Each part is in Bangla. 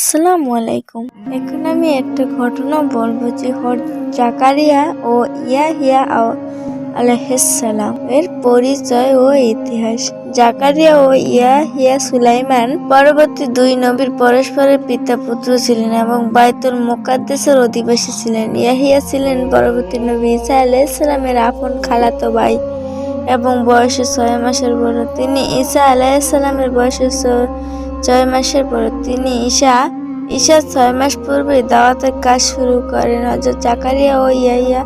আসসালামু আলাইকুম। এখন আমি একটা ঘটনা বলব যে জাকারিয়া ও ইয়াহিয়া আলহাম এর পরিচয় ও ইতিহাস। জাকারিয়া ও ইয়াহিয়া সুলাইমান পরবর্তী দুই নবীর পরস্পরের পিতা পুত্র ছিলেন এবং বাইতুল মুকাদ্দেসের অধিবাসী ছিলেন। ইয়াহিয়া ছিলেন পরবর্তী নবী ঈসা আলাইসালামের আপন খালাতো ভাই এবং বয়সে ছয় মাসের বড়। তিনি ঈসা আলাইসালামের বয়সে ছয় মাসের পর তিনি ঈশা ঈশা ছয় মাস পূর্বে দাওয়াতের কাজ শুরু করেন হজরত জাকারিয়া ও ইয়াইয়া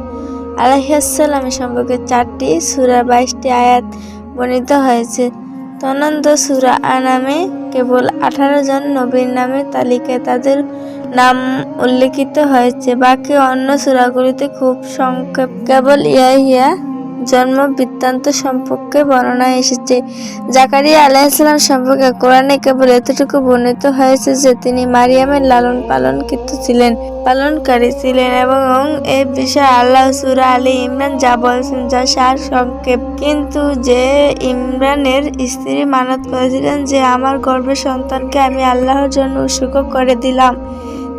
আলাইসাল্লাম সম্পর্কে চারটি সুরা, বাইশটি আয়াত বর্ণিত হয়েছে। তনন্দ সুরা আনামে কেবল আঠারো জন নবীর নামের তালিকায় তাদের নাম উল্লেখিত হয়েছে। বাকি অন্য সুরাগুলিতে খুব সংক্ষেপ, কেবল ইয়াহিয়া জন্ম বৃত্তান্ত সম্পর্কে বর্ণনা এসেছে। জাকারিয়া আলাইসালাম সম্পর্কে কোরআনে কেবল এতটুকু বর্ণিত হয়েছে যে তিনি মারিয়ামের লালন পালনকৃত ছিলেন, পালনকারী ছিলেন এবং এই বিষয়ে আল্লাহ সুরা আলী ইমরান যা বলেছেন যা সার সংক্ষেপ। কিন্তু যে ইমরানের স্ত্রী মানত করেছিলেন যে আমার গর্ভের সন্তানকে আমি আল্লাহর জন্য উৎসর্গ করে দিলাম।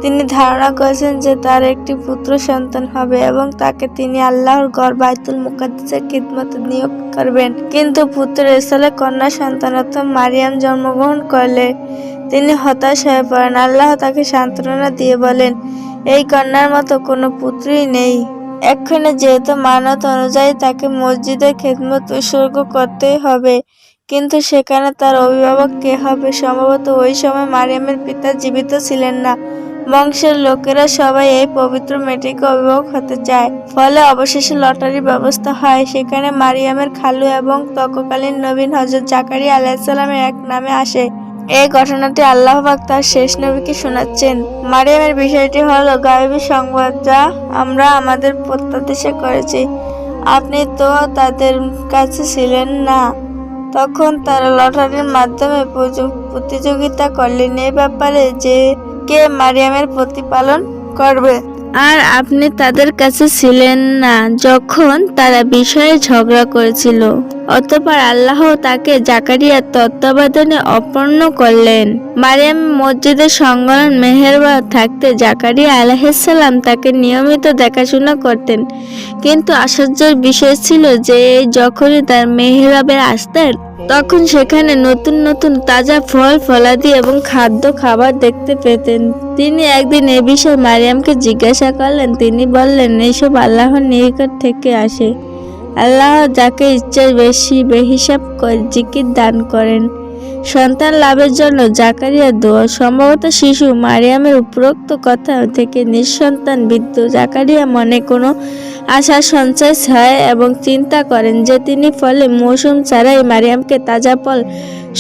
তিনি ধারণা করেছেন যে তার একটি পুত্র সন্তান হবে এবং তাকে তিনি আল্লাহর গড় বাইতুল মুকাদ্দাসের খিদমতে নিয়োগ করবেন। কিন্তু পুত্রের স্থলে কন্যা সন্তানত্ব মারিয়াম জন্মগ্রহণ করলে তিনি হতাশ হয়ে পড়েন। আল্লাহ তাকে সান্ত্বনা দিয়ে বলেন, এই কন্যার মতো কোনো পুত্রই নেই। এক্ষণে যেহেতু মানত অনুযায়ী তাকে মসজিদের খেদমত উৎসর্গ করতেই হবে, কিন্তু সেখানে তার অভিভাবক কে হবে? সম্ভবত ওই সময় মারিয়ামের পিতা জীবিত ছিলেন না। বংশের লোকেরা সবাই এই পবিত্র মেয়েটিকে অভিভাবক হতে চায়। ফলে অবশেষে লটারির ব্যবস্থা হয়। সেখানে মারিয়ামের খালু এবং তৎকালীন নবীন হজরত জাকারি আলাইসাল্লামের এক নামে আসে। এই ঘটনাটি আল্লাহ তার শেষ নবীকে শোনাচ্ছেন। মারিয়ামের বিষয়টি হলো, গায়েবী সংবাদ যা আমরা আমাদের প্রত্যাদেশে করেছি। আপনি তো তাদের কাছে ছিলেন না। তখন তারা লটারির মাধ্যমে প্রতিযোগিতা করলেন। এই ব্যাপারে যে কে মারিয়ামের প্রতিপালন করবে? আর আপনি তাদের কাছে ছিলেন না যখন তারা বিষয়ে ঝগড়া করেছিল। অতপর আল্লাহ তাকে জাকারিয়ার তত্ত্বাবধানে অপন্ন করলেন। মারিয়াম মসজিদের সংগঠন মেহেরবা থাকতে জাকারিয়া আলাহিসাল্লাম তাকে নিয়মিত দেখাশোনা করতেন। কিন্তু আশ্চর্যের বিষয় ছিল যে যখনই তার মেহরাবে আসতেন তখন সেখানে নতুন নতুন তাজা ফল, ফলাদি এবং খাদ্য খাবার দেখতে পেতেন। তিনি একদিন এ বিষয়ে মারিয়ামকে জিজ্ঞাসা করলেন, তিনি বললেন, এইসব আল্লাহর নিকট থেকে আসে। আল্লাহ যাকে ইচ্ছার বেশি বেহিসাব করে, জিকির দান করেন। সন্তান লাভের জন্য জাকারিয়া দোয়া, সম্ভবত শিশু মারিয়ামের উপরোক্ত কথা থেকে নিঃসন্তান বৃদ্ধ জাকারিয়া মনে কোনো আশা সঞ্চয় হয় এবং চিন্তা করেন যে তিনি ফলে মৌসুম ছাড়াই মারিয়ামকে তাজা ফল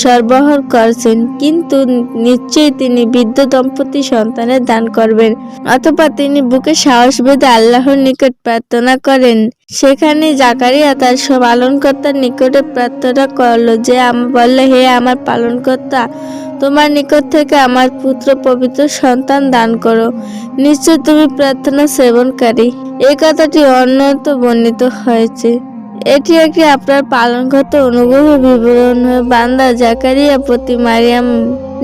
সরবরাহ করছেন। কিন্তু নিশ্চয়ই তিনি বৃদ্ধ দম্পতি সন্তানের দান করবেন অথবা তিনি বুকে সাহস বেঁধে আল্লাহর নিকট প্রার্থনা করেন। সেখানে জাকারিয়া তার পালনকর্তার নিকটে প্রার্থনা করল যে আমার বললে, হে আমার পালনকর্তা তোমার নিকট থেকে আমার পুত্র পবিত্র সন্তান দান করো। নিশ্চয় তুমি প্রার্থনা সেবনকারী। এই কথাটি অন্যত বর্ণিত হয়েছে। এটি একটি আপনার পালনকর্তা অনুগ্রহ বিবরণ হয়ে বান্দা জাকারিয়া প্রতি মারিয়াম,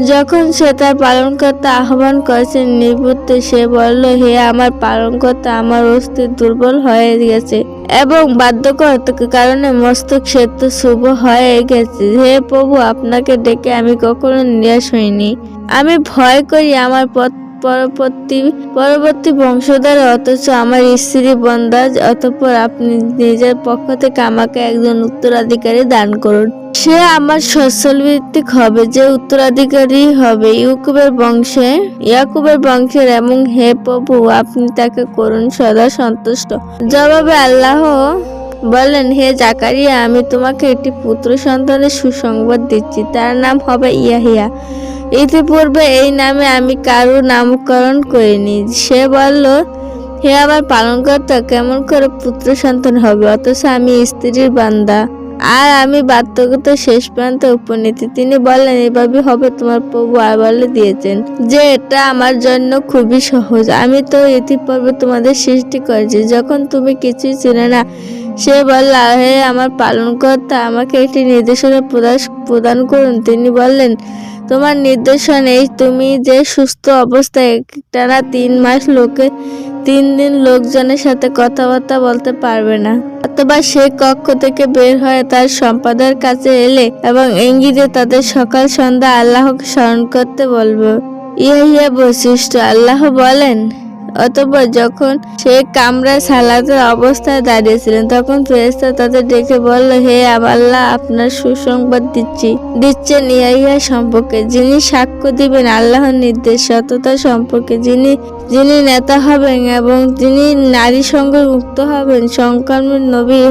যখন সে তার পালনকর্তা আহ্বান করেছেন নিবৃত্তে, সে বলল, হে আমার পালনকর্তা, আমার অস্তিত্ব দুর্বল হয়ে গেছে। এবং বাধ্যকর্তার কারণে মস্তক সেতু শুভ হয়ে গেছে। হে প্রভু, আপনাকে ডেকে আমি কখনো নিরাশ হইনি। আমি ভয় করি আমার পথ পরবর্তী পরবর্তী বংশধর, অথচ আমার স্ত্রী বন্দাজ অতঃপর আপনি নিজের পক্ষ থেকে আমাকে একজন উত্তরাধিকারী দান করুন। সে আমার সচ্ছল ভিত্তিক হবে, যে উত্তরাধিকারী হবে। ইউকুবের বংশে, ইয়াকুবের বংশের এবং হে প্রভু, আপনি তাকে করুন সদা সন্তুষ্ট। জবাবে আল্লাহ বলেন হে জাকারিয়া, আমি তোমাকে একটি পুত্র সন্তানের সুসংবাদ দিচ্ছি। তার নাম হবে ইয়াহিয়া। ইতিপূর্বে এই নামে আমি কারও নামকরণ করিনি। সে বলল, হে আমার পালনকর্তা, কেমন করে পুত্র সন্তান হবে? অথচ আমি স্ত্রীর বান্দা। আর আমি বার্ধক্যত শেষ প্রান্তে উপনীতি। তিনি বললেন এভাবে হবে তোমার প্রভু আর বলে দিয়েছেন যে, এটা আমার জন্য খুবই সহজ। আমি তো ইতিপূর্বে তোমাদের সৃষ্টি করেছি। যখন তুমি কিছুই চিনে না, সে বলল, হে আমার পালনকর্তা, আমাকে একটি নির্দেশনা প্রদান প্রদান করুন। তিনি বললেন তোমার নির্দেশনেই তুমি যে সুস্থ অবস্থায় টানা তিন মাস লোকে তিন দিন লোকজনের সাথে কথাবার্তা বলতে পারবে না, অথবা সে কক্ষ থেকে বের হয়ে তার সম্পাদার কাছে এলে এবং ইঙ্গিতে তাদের সকাল সন্ধ্যা আল্লাহকে স্মরণ করতে বলব। ইয়া ইয়া বৈশিষ্ট্য, আল্লাহ বলেন অতঃপর যখন সে কামরায় সালাতের অবস্থায় দাঁড়িয়েছিলেন, তখন ফেরেশতা তাদের ডেকে বলল, হে আল্লাহ, আপনার সুসংবাদ দিচ্ছি। দিচ্ছেন ইহা সম্পর্কে। যিনি সাক্ষ্য দিবেন আল্লাহর নির্দেশ, সততা সম্পর্কে। যিনি যিনি নেতা হবেন এবং যিনি নারী সঙ্গে মুক্ত হবেন, সংকর্মের নবী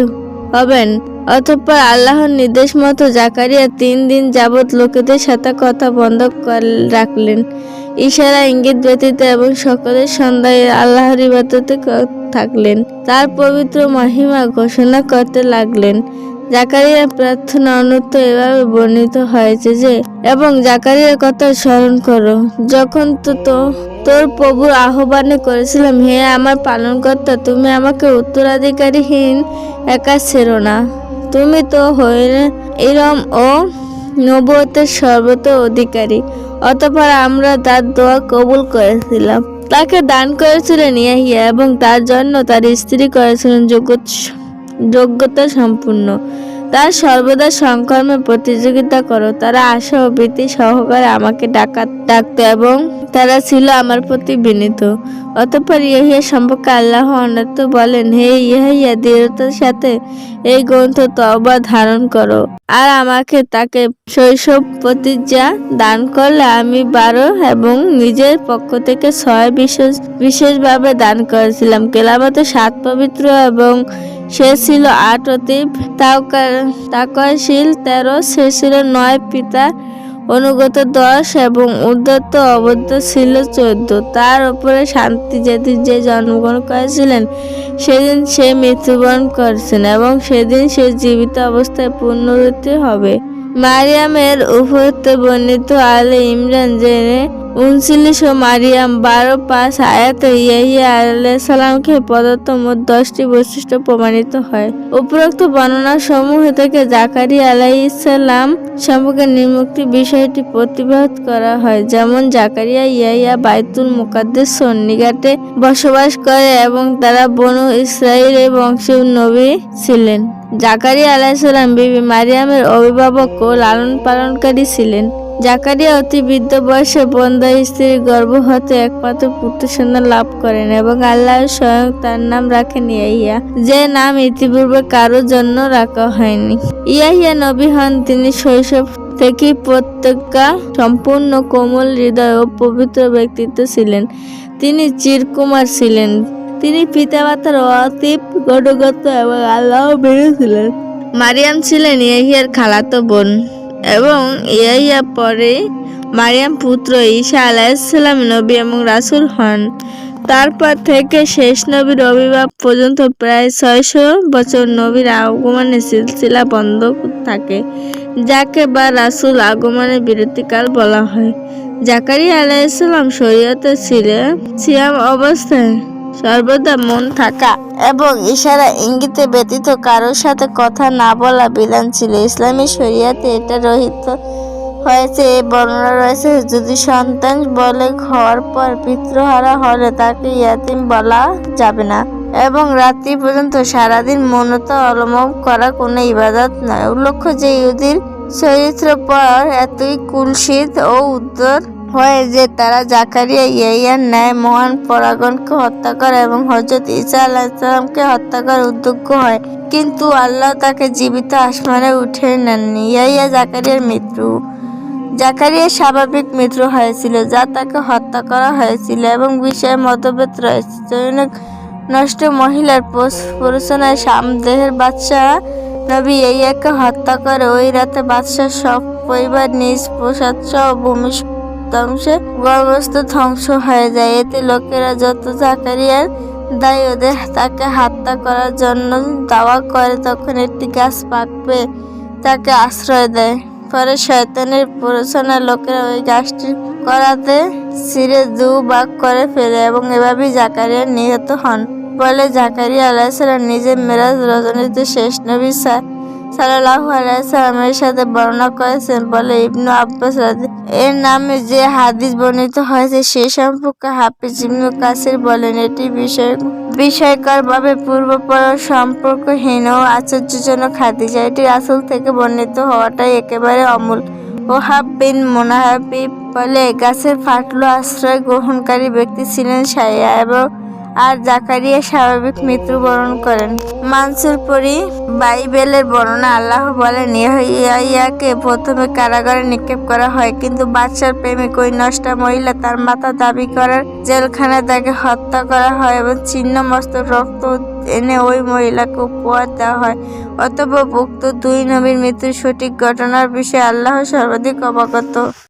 হবেন। অতঃপর আল্লাহর নির্দেশ মতো জাকারিয়া তিন দিন যাবৎ লোকেদের সাথে কথা বন্ধ রাখলেন। ইশারা ইঙ্গিত ব্যতীত এবং সকলের সন্ধ্যায় আল্লাহর ইবাদতে থাকলেন। তার পবিত্র মহিমা ঘোষণা করতে লাগলেন। জাকারিয়ার প্রার্থনা অনুত্ত এভাবে বর্ণিত হয়েছে যে, এবং জাকারিয়ার কথা স্মরণ করো, যখন তো তো তোর প্রভুর আহ্বানে করেছিলাম, হে আমার পালনকর্তা, তুমি আমাকে উত্তরাধিকারীহীন একা ছেড়ো না। তুমি তো হয়ে এরম ও নবতের সর্বত অধিকারী। অতপর আমরা তার দোয়া কবুল করেছিলাম। তাকে দান করেছিলেন ইয়াহিয়া এবং তার জন্য তার স্ত্রী করেছিলেন যোগ্য যোগ্যতা সম্পূর্ণ। তার সর্বদা সংকর্মে প্রতিযোগিতা করো। তারা আশা ও ভীতি সহকারে আমাকে ডাকা ডাকতো এবং তারা ছিল আমার প্রতি বিনীত। অতঃপর ইহাইয়া সম্পর্কে আল্লাহ অনর্থ বলেন, হে ইহাইয়া দৃঢ়তার সাথে এই গ্রন্থ তবা ধারণ করো। আর আমাকে তাকে শৈশব প্রতিজ্ঞা দান করলে আমি বারো এবং নিজের পক্ষ থেকে ছয় বিশেষ বিশেষভাবে দান করেছিলাম। কেলামতে সাত পবিত্র এবং সে ছিল আট অতীব তাকশীল তেরো, সে ছিল নয় পিতা, অনুগত দশ এবং উদ্যত অবদ্ধ ছিল চোদ্দ। তার উপরে শান্তি যেদিন যে জন্মগ্রহণ করেছিলেন, সেদিন সে মৃত্যুবরণ করেছেন এবং সেদিন সে জীবিত অবস্থায় পুনরুত্তি হবে। মারিয়ামের উপরতে বর্ণিত আলে ইমরান জেনে উনচল্লিশ ও মারিয়াম বারো পাঁচ আয়াতে ইয়াহিয়া আলাইসাল্লামকে প্রদত্ত মোট দশটি বৈশিষ্ট্য প্রমাণিত হয়। উপরোক্ত বর্ণনা সমূহ থেকে জাকারিয়া আলাইসাল্লাম সম্পর্কে নিম্নোক্ত বিষয়টি প্রতিবাদ করা হয়, যেমন জাকারিয়া ইয়াহিয়া বাইতুল মুকাদ্দেস সন্নিঘাটে বসবাস করে এবং তারা বনু ইসরায়েলের বংশের নবী ছিলেন। জাকারিয়া আলাইসাল্লাম বিবি মারিয়ামের অভিভাবক ও লালন পালনকারী ছিলেন। জাকারিয়া অতি বৃদ্ধ বয়সে বন্দা স্ত্রীর গর্ভ হতে একমাত্র পুত্র সন্তান লাভ করেন এবং আল্লাহ স্বয়ং তার নাম রাখেন ইয়াহিয়া। যে নাম ইতিপূর্বে কারোর জন্য রাখা হয়নি। ইয়াহিয়া নবী হন, তিনি শৈশব থেকে প্রত্যেকা সম্পূর্ণ কোমল হৃদয় ও পবিত্র ব্যক্তিত্ব ছিলেন। তিনি চিরকুমার ছিলেন। তিনি পিতামাতার অতীব গণগত এবং আল্লাহ বেড়েছিলেন মারিয়াম ছিলেন ইয়াহিয়ার খালাতো বোন। এবং ইয়াহিয়া পরে মারিয়াম পুত্র ঈশা আলাইসাল্লাম নবী এবং রাসূল হন। তারপর থেকে শেষ নবীর অভিভাব পর্যন্ত প্রায় ছয়শো বছর নবীর আগমনের সিলসিলা বন্ধ থাকে, যাকে বা রাসূল আগমনের বিরতিকাল বলা হয়। জাকারিয়া আলাইসাল্লাম শরীয়তে ছিলেন, সিয়াম অবস্থায়। সর্বদা মন থাকা এবং ইশারা ইঙ্গিতে ব্যতীত কারোর সাথে কথা না বলা বিধান ছিল। ইসলামী শরিয়াতে এটা রহিত হয়েছে, এই বর্ণনা রয়েছে, যদি সন্তান বলে হওয়ার পর পিতৃহারা হলে তাকে ইয়াতিম বলা যাবে না এবং রাত্রি পর্যন্ত সারাদিন মনতা অবলম্বন করা কোনো ইবাদত নয়। উল্লেখ্য যে ইহুদির চরিত্র পর এতই কুলসিত ও উত্তর হয় যে তারা জাকারিয়া ইয়াইয়ার ন্যায় মহান পরাগণকে হত্যা করে এবং হজরত ঈসা আলাহিসাল্লামকে হত্যা করার উদ্যোগ্য হয়। কিন্তু আল্লাহ তাকে জীবিত আসমানে উঠে নেননি। ইয়াইয়া জাকারিয়ার মৃত্যু। জাকারিয়ার স্বাভাবিক মৃত্যু হয়েছিল, যা তাকে হত্যা করা হয়েছিল এবং বিষয়ে মতভেদ রয়েছে। জৈনিক নষ্ট মহিলার প্ররোচনায় সামদেহের বাদশাহ নবী ইয়াইয়াকে হত্যা করে। ওই রাতে বাদশাহ সব পরিবার নিজ প্রসাদ সহ ভূমি ধ্বংসে গর্ভস্থ ধ্বংস হয়ে যায়। এতে লোকেরা যত জাকারিয়ার দায়ী ওদের তাকে হত্যা করার জন্য দাওয়া করে তখন একটি গাছ পাকবে, তাকে আশ্রয় দেয়। পরে শয়তানের প্ররোচনা লোকেরা ওই গাছটি করাতে ছিঁড়ে দু ভাগ করে ফেলে এবং এভাবেই জাকারিয়া নিহত হন। বলে জাকারিয়া আলাইসাল্লাম নিজের মেরাজ রজনীতে শেষ নবী সাল্লামের সাথে বর্ণনা করেছেন বলে ইবনু আব্বাস এর নামে যে হাদিস বর্ণিত হয়েছে সে সম্পর্কে হাফিজ ইবনু কাসির বলেন, এটি বিষয় বিষয়করভাবে পূর্বপর সম্পর্কহীন ও আশ্চর্যজনক হাদিস। এটি আসল থেকে বর্ণিত হওয়াটাই একেবারে অমূল। ওহাব বিন মোনাহাবি বলে গাছের ফাটলো আশ্রয় গ্রহণকারী ব্যক্তি ছিলেন সাইয়া এবং আর জাকারিয়া স্বাভাবিক মৃত্যুবরণ করেন। মানসুর পরি বাইবেলের বর্ণনা আল্লাহ বলেন ইয়াকে প্রথমে কারাগারে নিক্ষেপ করা হয়, কিন্তু বাদশার প্রেমিক ওই নষ্টা মহিলা তার মাথা দাবি করার জেলখানায় তাকে হত্যা করা হয় এবং ছিন্ন মস্তক রক্ত এনে ওই মহিলাকে উপহার দেওয়া হয়। অতঃপর উক্ত দুই নবীর মৃত্যুর সঠিক ঘটনার বিষয়ে আল্লাহ সর্বাধিক অবগত।